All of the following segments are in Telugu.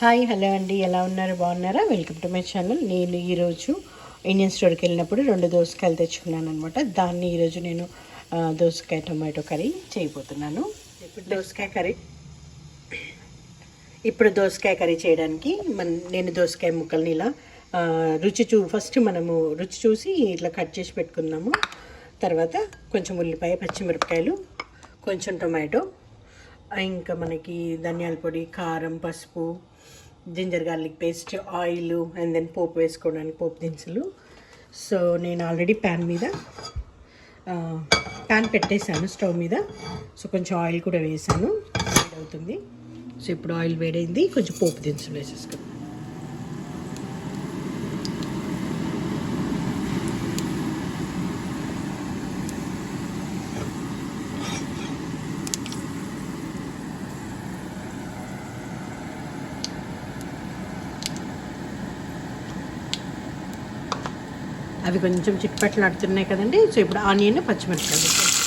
హాయ్ హలో అండి. ఎలా ఉన్నారు? బాగున్నారా? Welcome to my channel. నేను ఈరోజు ఇండియన్ స్టోర్కి వెళ్ళినప్పుడు రెండు దోసకాయలు తెచ్చుకున్నాను అనమాట దాన్ని ఈరోజు నేను దోసకాయ టొమాటో కర్రీ చేయబోతున్నాను. ఇప్పుడు దోసకాయ కర్రీ? ఇప్పుడు దోసకాయ కర్రీ చేయడానికి మన నేను దోసకాయ ముక్కల్ని ఇలా రుచి చూ ఫస్ట్ మనము రుచి చూసి ఇట్లా కట్ చేసి పెట్టుకుందాము. తర్వాత కొంచెం ఉల్లిపాయ పచ్చిమిరపకాయలు కొంచెం టొమాటో ఇంకా మనకి ధనియాల పొడి కారం పసుపు ginger garlic paste oil and then పోపు వేసుకోవడానికి పోపు దినుసులు. సో నేను ఆల్రెడీ ప్యాన్ మీద ప్యాన్ పెట్టేశాను స్టవ్ మీద. సో కొంచెం ఆయిల్ కూడా వేసాను. వేడవుతుంది. సో ఇప్పుడు ఆయిల్ వేడైంది. కొంచెం పోపు దినుసులు వేసేసుకున్నాను అవి కొంచెం చిట్పట్లు ఆడుతున్నాయి కదండి. సో ఇప్పుడు ఆనియన్ పచ్చిమిరపకాయలు వేసేస్తాను.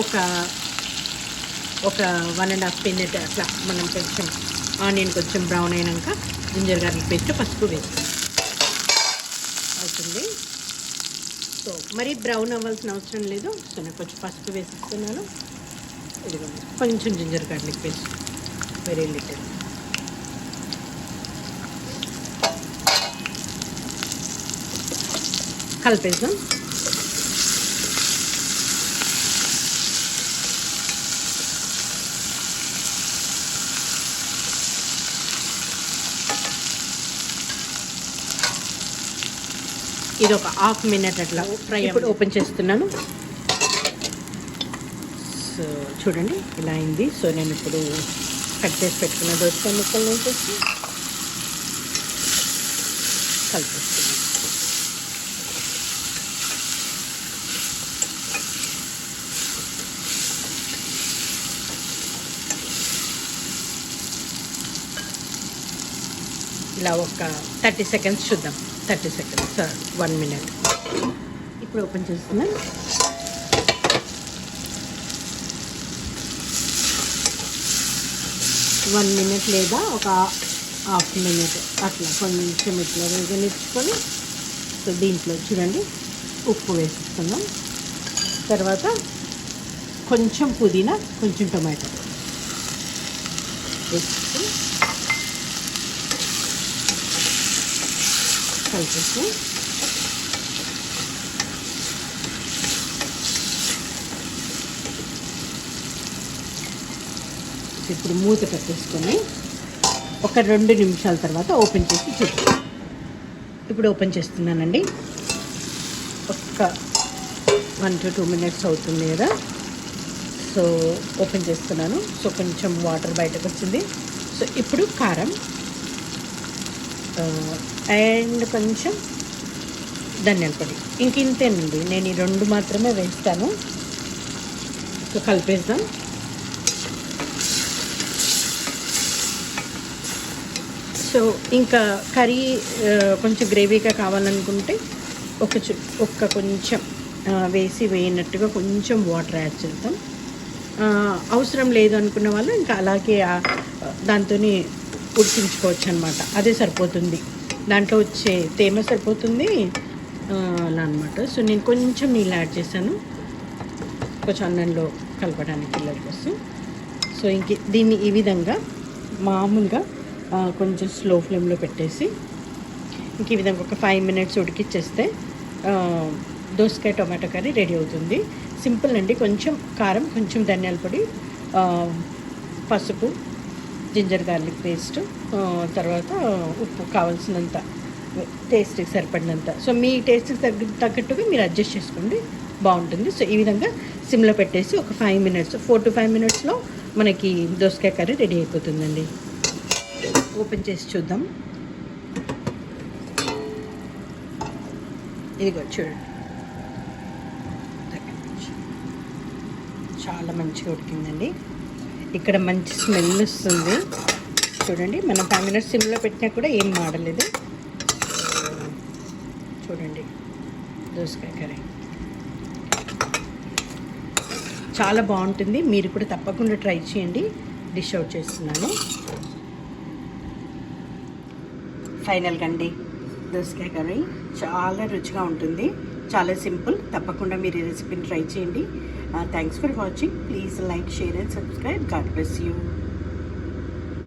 ఒక ఒక వన్ అండ్ హాఫ్ మినిట్ అట్లా మనం కొంచెం ఆనియన్ కొంచెం బ్రౌన్ అయినాక జింజర్ గార్లిక్ పేస్ట్ పసుపు వేస్తాం అవుతుంది. సో మరీ బ్రౌన్ అవ్వాల్సిన అవసరం లేదు. సో నేను కొంచెం పసుపు వేసిస్తున్నాను. ఇదిగోండి కొంచెం ginger garlic paste. Very little కలిపేసాం ఇది ఒక హాఫ్ మినిట్ అట్లా ఫ్రై ఇప్పుడు ఓపెన్ చేస్తున్నాను. సో చూడండి ఇలా అయింది. సో నేను ఇప్పుడు కట్ చేసి పెట్టుకున్న దోసకాయ ముక్కలు వేసేసి కలిపేస్తున్నాను. ఇలా ఒక థర్టీ సెకండ్స్ చూద్దాం. Thirty seconds one minute. ఇప్పుడు ఓపెన్ చేస్తున్నాం. వన్ మినిట్ లేదా ఒక హాఫ్ మినిట్ అట్లా కొంచెం ఇట్లా వేగనిచ్చుకొని సో దీంట్లో చూడండి ఉప్పు వేసిస్తున్నాం. తర్వాత కొంచెం పుదీనా కొంచెం టొమాటో. వేసుకుని కలిపేసి ఇప్పుడు మూత పెట్టేసుకొని ఒక రెండు నిమిషాల తర్వాత ఓపెన్ చేసి చూద్దాం. ఇప్పుడు ఓపెన్ చేస్తున్నానండి. ఒక్క వన్ టు టూ మినిట్స్ అవుతుంది కదా. సో ఓపెన్ చేస్తున్నాను. సో కొంచెం వాటర్ బయటకు వచ్చింది. సో ఇప్పుడు కారం అండ్ కొంచెం ధనియాల పొడి. ఇంక ఇంతేనండి. నేను ఈ రెండు మాత్రమే వేస్తాను. కలిపేద్దాం. సో ఇంకా కర్రీ కొంచెం గ్రేవీగా కావాలనుకుంటే ఒక చు ఒక్క కొంచెం వేసి వేయనట్టుగా కొంచెం వాటర్ యాడ్ చేద్దాం. అవసరం లేదు అనుకున్న వాళ్ళు ఇంకా అలాగే దాంతో ఉడికించుకోవచ్చు అనమాట అదే సరిపోతుంది. దాంట్లో వచ్చే తేమ సరిపోతుంది. అలా అనమాట సో నేను కొంచెం నీళ్ళు యాడ్ చేశాను. కొంచెం అన్నంలో కలపడానికి పిల్లల కోసం. సో ఇంక దీన్ని ఈ విధంగా మామూలుగా కొంచెం స్లో ఫ్లేమ్లో పెట్టేసి ఇంక ఈ విధంగా ఒక ఫైవ్ మినిట్స్ ఉడికిచ్చేస్తే దోసకాయ టొమాటో కర్రీ రెడీ అవుతుంది. సింపుల్ అండి. కొంచెం కారం కొంచెం ధనియాల పొడి పసుపు జింజర్ గార్లిక్ పేస్ట్ తర్వాత ఉప్పు కావాల్సినంత టేస్ట్కి సరిపడినంత. సో మీ టేస్ట్కి తగ్గ తగ్గట్టుగా మీరు అడ్జస్ట్ చేసుకోండి. బాగుంటుంది. సో ఈ విధంగా సిమ్లో పెట్టేసి ఒక five minutes four to five మినిట్స్లో మనకి దోసకాయ కర్రీ రెడీ అయిపోతుందండి. ఓపెన్ చేసి చూద్దాం. ఇదిగో చూడండి. చాలా మంచిగా ఉడికిందండి. ఇక్కడ మంచి స్మెల్ వస్తుంది. చూడండి మనం ఫైవ్ మినిట్స్ సిమ్లో పెట్టినా కూడా ఏం మాడలేదు చూడండి దోసకాయ కర్రీ. చాలా బాగుంటుంది. మీరు కూడా తప్పకుండా ట్రై చేయండి. డిష్ అవుట్ చేస్తున్నాను. ఫైనల్గా అండి. దోసకాయ కర్రీ చాలా రుచిగా ఉంటుంది. చాలా సింపుల్. తప్పకుండా మీరు ఈ రెసిపీని ట్రై చేయండి. Thanks for watching please like share and subscribe God bless you